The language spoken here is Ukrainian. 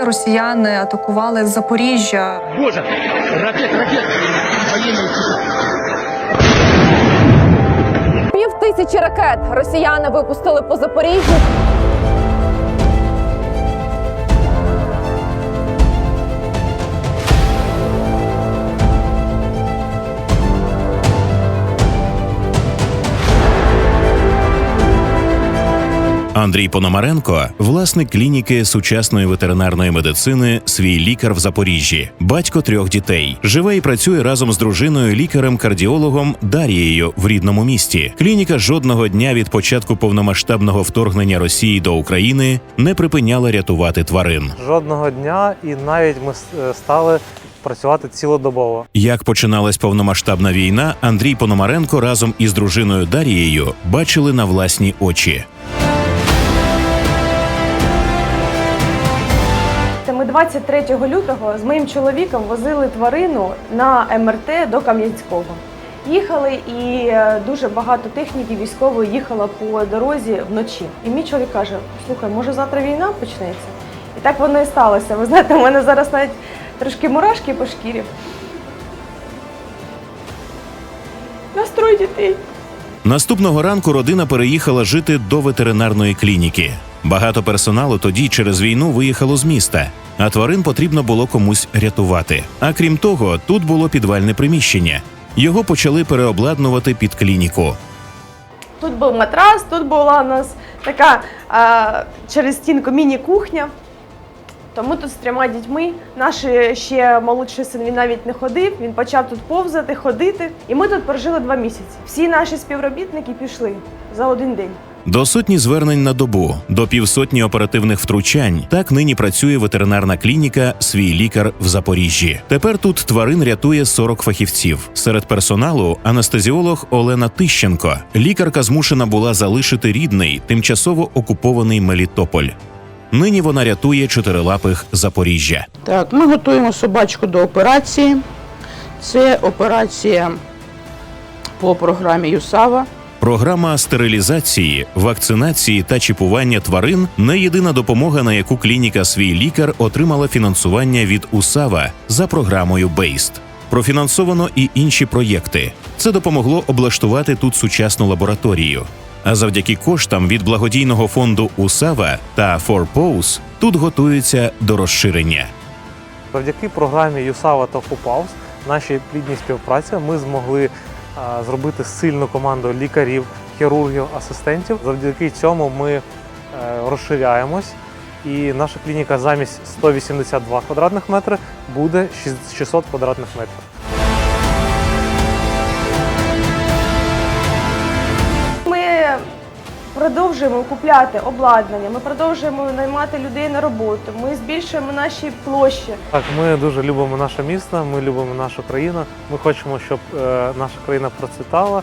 Росіяни атакували Запоріжжя. Боже, ракет, ракет, Пів тисячі ракет росіяни випустили по Запоріжжю. Андрій Пономаренко, власник клініки сучасної ветеринарної медицини, свій лікар в Запоріжжі, батько трьох дітей. Живе і працює разом з дружиною лікарем-кардіологом Дарією в рідному місті. Клініка жодного дня від початку повномасштабного вторгнення Росії до України не припиняла рятувати тварин. Жодного дня, і навіть ми стали працювати цілодобово. Як починалась повномасштабна війна, Андрій Пономаренко разом із дружиною Дарією бачили на власні очі. 23 лютого з моїм чоловіком возили тварину на МРТ до Кам'янського. Їхали і е, дуже багато техніки військової їхала по дорозі вночі. І мій чоловік каже: слухай, може завтра війна почнеться? І так воно і сталося. Ви знаєте, у мене зараз навіть трошки мурашки по шкірі. Настрой дітей. Наступного ранку родина переїхала жити до ветеринарної клініки. Багато персоналу тоді через війну виїхало з міста, а тварин потрібно було комусь рятувати. А крім того, тут було підвальне приміщення. Його почали переобладнувати під клініку. Тут був матрас, тут була у нас така а, через стінку міні-кухня. Тому тут з трьома дітьми. Наш ще молодший син він навіть не ходив. Він почав тут повзати, ходити. І ми тут прожили два місяці. Всі наші співробітники пішли за один день. До сотні звернень на добу, до півсотні оперативних втручань. Так нині працює ветеринарна клініка Свій лікар в Запоріжжі. Тепер тут тварин рятує 40 фахівців. Серед персоналу анестезіолог Олена Тищенко. Лікарка змушена була залишити рідний, тимчасово окупований Мелітополь. Нині вона рятує чотирилапих Запоріжжя. Так, ми готуємо собачку до операції. Це операція по програмі ЮСАВА. Програма стерилізації, вакцинації та чіпування тварин не єдина допомога, на яку клініка свій лікар отримала фінансування від УСАВА за програмою BASED. Профінансовано і інші проєкти. Це допомогло облаштувати тут сучасну лабораторію. А завдяки коштам від благодійного фонду УСАВА та 4POS тут готуються до розширення. Завдяки програмі ЮСАВА та ФУПАУС, нашій плідній співпраці, ми змогли зробити сильну команду лікарів, хірургів, асистентів. Завдяки цьому ми е, розширяємось. І наша клініка замість 182 квадратних метри буде 600 квадратних метрів. Продовжуємо купляти обладнання, ми продовжуємо наймати людей на роботу. Ми збільшуємо наші площі. Так, ми дуже любимо наше місто, ми любимо нашу країну. Ми хочемо, щоб е, наша країна процвітала.